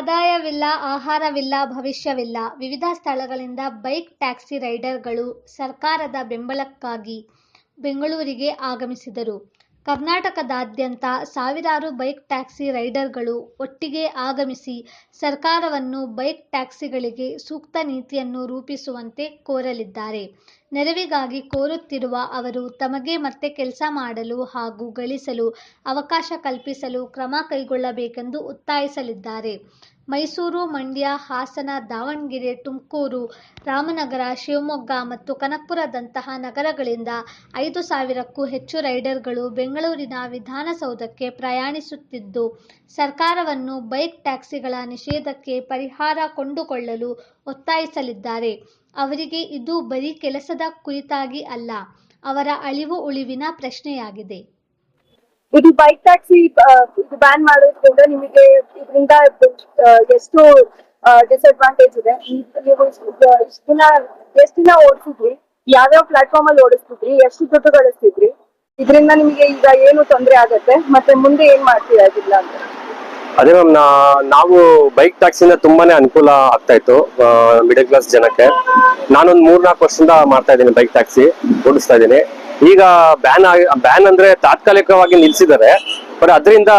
ಊಟವಿಲ್ಲ ಆಹಾರವಿಲ್ಲ, ಭವಿಷ್ಯವಿಲ್ಲ. ವಿವಿಧ ಸ್ಥಳಗಳಿಂದ bike taxi ರೈಡರ್ಗಳು ಸರ್ಕಾರದ ಬೆಂಬಲಕ್ಕಾಗಿ ಬೆಂಗಳೂರಿಗೆ ಆಗಮಿಸಿದರು. ಕರ್ನಾಟಕದಾದ್ಯಂತ ಸಾವಿರಾರು ಬೈಕ್ ಟ್ಯಾಕ್ಸಿ ರೈಡರ್ಗಳು ಒಟ್ಟಿಗೆ ಆಗಮಿಸಿ ಸರ್ಕಾರವನ್ನು ಬೈಕ್ ಟ್ಯಾಕ್ಸಿಗಳಿಗೆ ಸೂಕ್ತ ನೀತಿಯನ್ನು ರೂಪಿಸುವಂತೆ ಕೋರಲಿದ್ದಾರೆ. ನೆರವಿಗಾಗಿ ಕೋರುತ್ತಿರುವ ಅವರು ತಮಗೆ ಮತ್ತೆ ಕೆಲಸ ಮಾಡಲು ಹಾಗೂ ಗಳಿಸಲು ಅವಕಾಶ ಕಲ್ಪಿಸಲು ಕ್ರಮ ಕೈಗೊಳ್ಳಬೇಕೆಂದು ಒತ್ತಾಯಿಸಲಿದ್ದಾರೆ. ಮೈಸೂರು ಮಂಡ್ಯ, ಹಾಸನ, ದಾವಣಗೆರೆ, ತುಮಕೂರು, ರಾಮನಗರ, ಶಿವಮೊಗ್ಗ ಮತ್ತು ಕನಕಪುರದಂತಹ ನಗರಗಳಿಂದ ಐದು ಸಾವಿರಕ್ಕೂ ಹೆಚ್ಚು ರೈಡರ್ಗಳು ಬೆಂಗಳೂರಿನ ವಿಧಾನಸೌಧಕ್ಕೆ ಪ್ರಯಾಣಿಸುತ್ತಿದ್ದು, ಸರ್ಕಾರವನ್ನು ಬೈಕ್ ಟ್ಯಾಕ್ಸಿಗಳ ನಿಷೇಧಕ್ಕೆ ಪರಿಹಾರ ಕಂಡುಕೊಳ್ಳಲು ಒತ್ತಾಯಿಸಲಿದ್ದಾರೆ. ಅವರಿಗೆ ಇದು ಬರೀ ಕೆಲಸದ ಕುರಿತಾಗಿ ಅಲ್ಲ, ಅವರ ಅಳಿವು ಉಳಿವಿನ ಪ್ರಶ್ನೆಯಾಗಿದೆ. ಇದು ಬೈಕ್ ಟ್ಯಾಕ್ಸಿ ಇದು ಬ್ಯಾನ್ ಮಾಡೋದ್ರಿಂದ ನಿಮಗೆ ಇದರಿಂದ ಎಷ್ಟು ಡಿಸ್ಅಡ್ವಾಂಟೇಜ್ ಇದೆ? ನೀವು ಇಷ್ಟು ದಿನ, ಎಷ್ಟು ದಿನ ಓಡಿಸಿದ್ರಿ? ಯಾವ್ಯಾವ ಪ್ಲಾಟ್ಫಾರ್ಮ್ ಅಲ್ಲಿ ಓಡಿಸ್ತಿದ್ರಿ? ಎಷ್ಟು ದುಡ್ಡು ಗಳಿಸ್ತಿದ್ರಿ? ಇದರಿಂದ ನಿಮಗೆ ಈಗ ಏನು ತೊಂದರೆ ಆಗತ್ತೆ? ಮತ್ತೆ ಮುಂದೆ ಏನ್ ಮಾಡ್ತೀರಾ ಇದಿಲ್ಲ ಅದೇ ಮ್ಯಾಮ್ ನಾವು ಬೈಕ್ ಟ್ಯಾಕ್ಸಿಯಿಂದ ತುಂಬಾನೇ ಅನುಕೂಲ ಆಗ್ತಾ ಇತ್ತು ಮಿಡಲ್ ಕ್ಲಾಸ್ ಜನಕ್ಕೆ. ನಾನೊಂದ್ ಮೂರ್ನಾಲ್ಕು ವರ್ಷದಿಂದ ಮಾಡ್ತಾ ಇದ್ದೀನಿ ಬೈಕ್ ಟ್ಯಾಕ್ಸಿ ಓಡಿಸ್ತಾ ಇದ್ದೀನಿ. ಈಗ ಬ್ಯಾನ್ ಬ್ಯಾನ್ ಅಂದ್ರೆ ತಾತ್ಕಾಲಿಕವಾಗಿ ನಿಲ್ಸಿದ್ದಾರೆ. ಬಟ್ ಅದರಿಂದ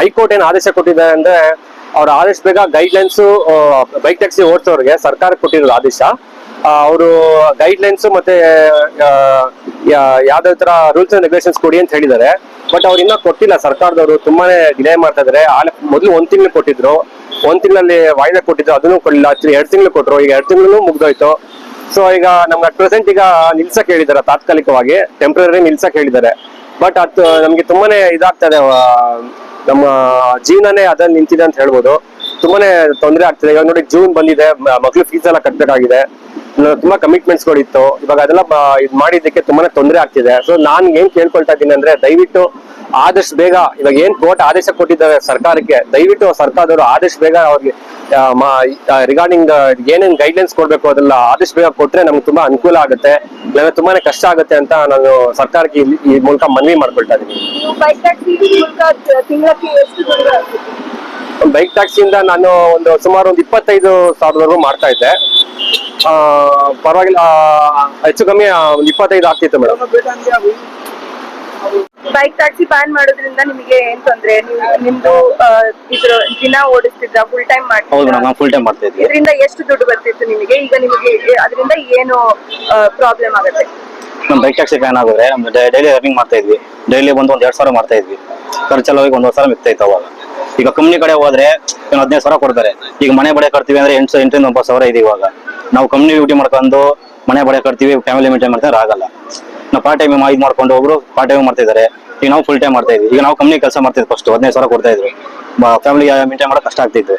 ಹೈಕೋರ್ಟ್ ಏನು ಆದೇಶ ಕೊಟ್ಟಿದ್ದಾರೆ ಅಂದ್ರೆ ಅವ್ರ ಆದೇಶ ಬೇಗ ಗೈಡ್ಲೈನ್ಸ್ ಬೈಕ್ ಟ್ಯಾಕ್ಸಿ ಓಡಿಸೋರಿಗೆ ಸರ್ಕಾರ ಕೊಟ್ಟಿರೋ ಆದೇಶ. ಅವರು ಗೈಡ್ಲೈನ್ಸ್ ಮತ್ತೆ ಯಾವ್ದಾವ್ ತರ ರೂಲ್ಸ್ ಅಂಡ್ ರೆಗ್ಯುಲೇಷನ್ಸ್ ಕೊಡಿ ಅಂತ ಹೇಳಿದ್ದಾರೆ. ಬಟ್ ಅವ್ರು ಇನ್ನೂ ಕೊಟ್ಟಿಲ್ಲ. ಸರ್ಕಾರದವರು ತುಂಬಾನೇ ಡಿಲೇ ಮಾಡ್ತಾ ಇದಾರೆ. ಮೊದಲು ಒಂದ್ ತಿಂಗಳು ಕೊಟ್ಟಿದ್ರು. ಒಂದ್ ತಿಂಗಳಲ್ಲಿ ವಾಯ್ದೆ ಕೊಟ್ಟಿದ್ರು, ಅದನ್ನು ಕೊಡಲಿಲ್ಲ. ಎರಡ್ ತಿಂಗಳು ಕೊಟ್ಟರು ಈಗ ಎರಡ್ ತಿಂಗಳು ಮುಗ್ದೋಯ್ತು. ಸೊ ಈಗ ನಮ್ಗೆ ಅಟ್ ಪ್ರೆಸೆಂಟ್ ಈಗ ನಿಲ್ಸಕ್ ಹೇಳಿದ್ದಾರೆ ತಾತ್ಕಾಲಿಕವಾಗಿ. ಟೆಂಪ್ರರಿ ನಿಲ್ಸಕ್ ಹೇಳಿದ್ದಾರೆ ಬಟ್ ಅದು ನಮ್ಗೆ ತುಂಬಾನೇ ಇದಾಗ್ತದೆ ನಮ್ಮ ಜೀವನನೇ ಅದ್ರಲ್ಲಿ ನಿಂತಿದೆ ಅಂತ ಹೇಳ್ಬೋದು. ತುಂಬಾನೇ ತೊಂದರೆ ಆಗ್ತಿದೆ. ಇವಾಗ ನೋಡಿ ಜೂನ್ ಬಂದಿದೆ. ಮಕ್ಳು ಫೀಸ್ ಎಲ್ಲ ಕಟ್ಟಬೇಕಾಗಿದೆ ಇನ್ನು ತುಂಬಾ ಕಮಿಟ್ಮೆಂಟ್ಸ್ ಗಳಿತ್ತು ಇವಾಗ ಅದೆಲ್ಲ ಇದು ಮಾಡಿದ್ದಕ್ಕೆ ತುಂಬಾನೇ ತೊಂದರೆ ಆಗ್ತಿದೆ. ಸೊ ನಾನ್ ಏನ್ ಕೇಳ್ಕೊಳ್ತಾ ಇದ್ದೀನಿ ಅಂದ್ರೆ ದಯವಿಟ್ಟು ಆದಷ್ಟು ಬೇಗ ಇವಾಗ ಏನ್ ಕೋರ್ಟ್ ಆದೇಶ ಕೊಟ್ಟಿದ್ದಾರೆ ಸರ್ಕಾರಕ್ಕೆ ದಯವಿಟ್ಟು ಸರ್ಕಾರದವರು ಆದಷ್ಟು ಬೇಗ ಅವ್ರಿಗೆ ರಿಗಾರ್ಡಿಂಗ್ ಏನೇನ್ ಗೈಡ್ಲೈನ್ಸ್ ಕೊಡ್ಬೇಕು ಅದೆಲ್ಲ ಆದಷ್ಟು ಬೇಗ ಕೊಟ್ರೆ ನಮ್ಗೆ ತುಂಬಾ ಅನುಕೂಲ ಆಗುತ್ತೆ. ಇಲ್ಲಾಂದ್ರೆ ತುಂಬಾನೇ ಕಷ್ಟ ಆಗುತ್ತೆ ಅಂತ ನಾನು ಸರ್ಕಾರಕ್ಕೆ ಈ- ಮೂಲಕ ಮನವಿ ಮಾಡ್ಕೊಳ್ತಾ ಇದ್ದೀನಿ. ಬೈಕ್ ಟ್ಯಾಕ್ಸಿಯಿಂದ ನಾನು ಒಂದು ಸುಮಾರು ಒಂದು ಇಪ್ಪತ್ತೈದು ಸಾವಿರದವರೆಗೂ ಮಾಡ್ತಾ ಇದ್ದೆ. ಪರವಾಗಿಲ್ಲ ಆ, ಹೆಚ್ಚು ಕಮ್ಮಿ ಇಪ್ಪತ್ತೈದು ಆಗ್ತಿತ್ತು ಮೇಡಮ್. ಬೈಕ್ ಟ್ಯಾಕ್ಸಿ ಬ್ಯಾನ್ ಮಾಡೋದ್ರಿಂದ ನಿಮಗೆ ಏನ್ ತೊಂದ್ರೆ? ನೀವು ನಿಮ್ದು ಇದ್ರ ದಿನ ಓಡಿಸ್ತಿದ್ರ ಫುಲ್ ಟೈಮ್ ಹೌದು ಮಾಡ್ತಿದ್ರ ನಾವು ಫುಲ್ ಟೈಮ್ ಮಾಡ್ತಾ ಇದ್ವಿ ಇದರಿಂದ ಎಷ್ಟು ದುಡ್ಡು ಬರ್ತಿತ್ತು ನಿಮಗೆ? ಈಗ ನಿಮಗೆ ಅದರಿಂದ ಏನು ಪ್ರಾಬ್ಲಮ್ ಆಗುತ್ತೆ? ನಮ್ಮ ಬೈಕ್ ಟ್ಯಾಕ್ಸಿ ಬ್ಯಾನ್ ಆಗಿದ್ರೆ ನಮ್ಮ ಡೈಲಿ ರನ್ನಿಂಗ್ ಮಾಡ್ತಾ ಇದ್ವಿ. ಡೈಲಿ ಬಂದು ಒಂದ್ ಎರಡ್ ಸಾವಿರ ಮಾಡ್ತಾ ಇದ್ವಿ. ಖರ್ಚೆಲ್ಲ ಹೋಗಿ ಒಂದ್ ಸಾವಿರ ಮಿಕ್ತಾ ಇತ್ತು ಅವಾಗ. ಈಗ ಕಂಪ್ನಿ ಕಡೆ ಹೋದ್ರೆ ಏನು ಹದಿನೈದು ಸಾವಿರ ಕೊಡ್ತಾರೆ. ಈಗ ಮನೆ ಬಡೆ ಕಟ್ತೀವಿ ಅಂದ್ರೆ ಎಂಟು ಎಂಟರಿಂದ ಒಂಬತ್ತು ಸಾವಿರ ಇದೆ ಇವಾಗ. ನಾವು ಕಂಪ್ನಿ ಡ್ಯೂಟಿ ಮಾಡ್ಕೊಂಡು ಮನೆ ಬಡ ಕಟ್ತೀವಿ ಫ್ಯಾಮಿಲಿ ಮೇಂಟೈನ್ ಮಾಡ್ತಾರೆ ಆಗಲ್ಲ. ನಾವು ಪಾರ್ಟ್ ಟೈಮ್ ಇದು ಮಾಡ್ಕೊಂಡು ಒಬ್ರು ಪಾರ್ಟ್ ಟೈಮ್ ಮಾಡ್ತಾ ಇದ್ದಾರೆ ಈಗ ನಾವು ಫುಲ್ ಟೈಮ್ ಮಾಡ್ತಾ ಇದ್ವಿ. ಈಗ ನಾವು ಕಂಪ್ನಿ ಕೆಲಸ ಮಾಡ್ತಿದ್ವಿ ಫಸ್ಟ್ ಹದಿನೈದು ಸಾವಿರ ಕೊಡ್ತಾ ಇದ್ರು. ಫ್ಯಾಮಿಲಿ ಮೇಂಟೈನ್ ಮಾಡೋಕೆ ಕಷ್ಟ ಆಗ್ತಿತ್ತು.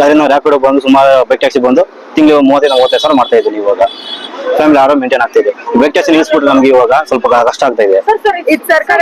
ಯಾರೇನೋ ರ್ಯಾಪಿಡ್ ಬಂದು ಸುಮಾರು ಬೈಕ್ ಟ್ಯಾಕ್ಸಿ ಬಂದು ತಿಂಗಳು ಮೂವತ್ತೈದು ಮೂವತ್ತೈದು ಸಾವಿರ ಮಾಡ್ತಾ ಇದ್ದೀನಿ ಇವಾಗ. ಫ್ಯಾಮಿಲಿ ಆರಾಮ್ ಮೇಂಟೈನ್ ಆಗ್ತಿದೆ. ಬೈಕ್ ಟ್ಯಾಕ್ಸಿ ನಿಲ್ಲಿಸ್ಬಿಟ್ರೆ ನಮ್ಗೆ ಇವಾಗ ಸ್ವಲ್ಪ ಕಷ್ಟ ಆಗ್ತಾ ಇದೆ. ಇದು ಸರ್ಕಾರ